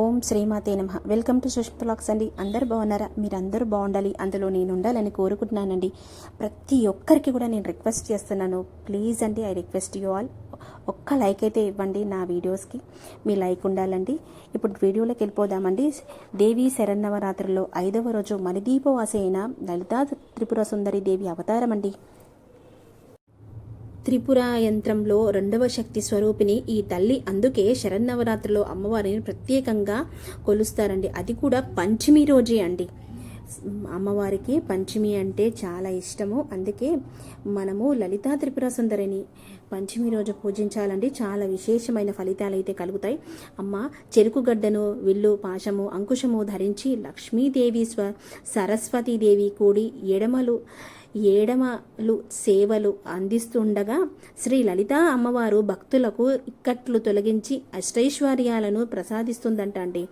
ఓం శ్రీమాతే నమ. Welcome to Sushma blogs అండి. అందరు బాగున్నారా? మీరు అందరూ బాగుండాలి. అందులో నేను ఉండాలని కోరుకుంటున్నానండి. ప్రతి ఒక్కరికి కూడా నేను రిక్వెస్ట్ చేస్తున్నాను. ప్లీజ్ అండి ఐ రిక్వెస్ట్ యూ ఆల్ ఒక్క లైక్ అయితే ఇవ్వండి నా వీడియోస్కి మీ లైక్ ఉండాలండి. ఇప్పుడు వీడియోలోకి వెళ్ళిపోదామండి. దేవి శరన్నవరాత్రుల్లో ఐదవ రోజు మణిదీపవాసైన అయిన లలితా త్రిపుర సుందరి దేవి అవతారం అండి త్రిపుర యంత్రంలో రెండవ శక్తి స్వరూపిణి ఈ తల్లి అందుకే శరన్నవరాత్రిలో అమ్మవారిని ప్రత్యేకంగా కొలుస్తారండి. అది కూడా పంచమి రోజే అండి. అమ్మవారికి పంచమి అంటే చాలా ఇష్టము. అందుకే మనము లలితా త్రిపుర సుందరిని పంచమి రోజు పూజించాలండి. చాలా విశేషమైన ఫలితాలు అయితే కలుగుతాయి. అమ్మ చెరుకు గడ్డను విల్లు పాశము అంకుశము ధరించి లక్ష్మీదేవి స్వ సరస్వతీదేవి కూడి ఎడమలు ఏడమలు సేవలు అందిస్తుండగా శ్రీ లలితా అమ్మవారు భక్తులకు ఇక్కట్లు తొలగించి అష్టైశ్వర్యాలను ప్రసాదిస్తుందంట అండి.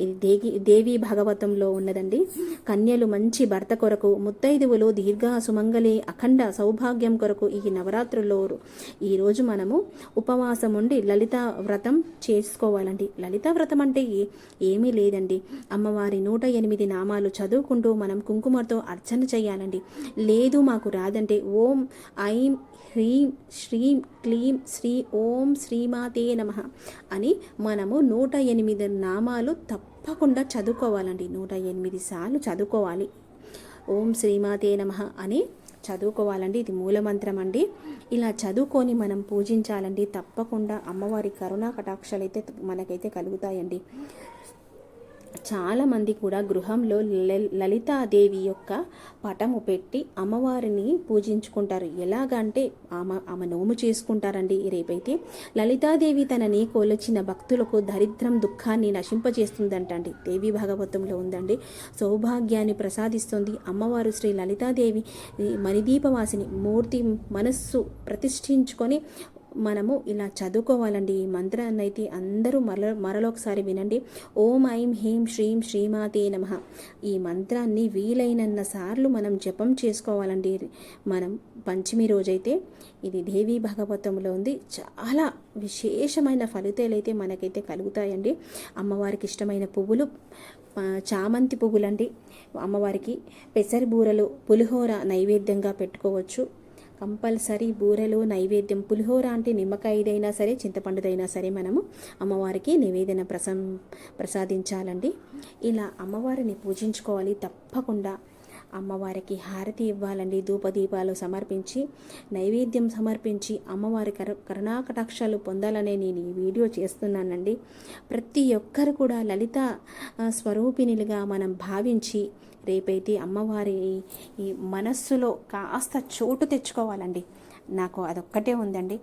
ఇది దేవి దేవి భాగవతంలో ఉన్నదండి. కన్యలు మంచి భర్త కొరకు ముత్తైదువులు దీర్ఘ సుమంగళి అఖండ సౌభాగ్యం కొరకు ఈ నవరాత్రుల్లో ఈరోజు మనము ఉపవాసం ఉండి లలిత వ్రతం చేసుకోవాలండి. లలిత వ్రతం అంటే ఏమీ లేదండి. అమ్మవారి నూట ఎనిమిది నామాలు చదువుకుంటూ మనం కుంకుమతో అర్చన చేయాలండి. లేదు మాకు రాదంటే ఓం ఐం హ్రీం శ్రీం క్లీం శ్రీ ఓం శ్రీమాతే నమ అని మనము నూట ఎనిమిది నామాలు తప్పకుండా చదువుకోవాలండి. నూట ఎనిమిది సార్లు చదువుకోవాలి. ఓం శ్రీమాతే నమ అని చదువుకోవాలండి. ఇది మూలమంత్రం అండి ఇలా చదువుకొని మనం పూజించాలండి. తప్పకుండా అమ్మవారి కరుణా కటాక్షాలు అయితే మనకైతే కలుగుతాయండి. చాలామంది కూడా గృహంలో లలితాదేవి యొక్క పటము పెట్టి అమ్మవారిని పూజించుకుంటారు. ఎలాగంటే ఆమె ఆమె నోము చేసుకుంటారండి. రేపైతే లలితాదేవి తనని కొలిచిన భక్తులకు దరిద్రం దుఃఖాన్ని నశింపజేస్తుందంటండి. దేవి భాగవతంలో ఉందండి. సౌభాగ్యాన్ని ప్రసాదిస్తుంది అమ్మవారు శ్రీ లలితాదేవి మణిదీపవాసిని మూర్తి మనస్సు ప్రతిష్ఠించుకొని మనము ఇలా చదువుకోవాలండి. ఈ మంత్రాన్ని అయితే అందరూ మరల మరలొకసారి వినండి. ఓం ఐం హీం శ్రీం శ్రీమాతే నమ. ఈ మంత్రాన్ని వీలైనన్న సార్లు మనం జపం చేసుకోవాలండి. మనం పంచమి రోజైతే ఇది దేవి భాగవతంలో ఉంది. చాలా విశేషమైన ఫలితాలు అయితే మనకైతే కలుగుతాయండి. అమ్మవారికి ఇష్టమైన పువ్వులు చామంతి పువ్వులండి. అమ్మవారికి పెసరి బూరలు పులిహోర నైవేద్యంగా పెట్టుకోవచ్చు. కంపల్సరీ బూరెలు నైవేద్యం పులిహోర అంటే నిమ్మకాయదైనా సరే చింతపండుదైనా సరే మనము అమ్మవారికి నివేదన ప్రసం ప్రసాదించాలండి. ఇలా అమ్మవారిని పూజించుకోవాలి తప్పకుండా. అమ్మవారికి హారతి ఇవ్వాలండి. ధూపదీపాలు సమర్పించి నైవేద్యం సమర్పించి అమ్మవారి కరు కరుణాకటాక్షాలు పొందాలనే నేను ఈ వీడియో చేస్తున్నానండి. ప్రతి ఒక్కరు కూడా లలిత స్వరూపిణులుగా స్వరూపిణిలుగా మనం భావించి రేపైతే అమ్మవారి ఈ మనస్సులో కాస్త చోటు తెచ్చుకోవాలండి. నాకు అదొక్కటే ఉందండి.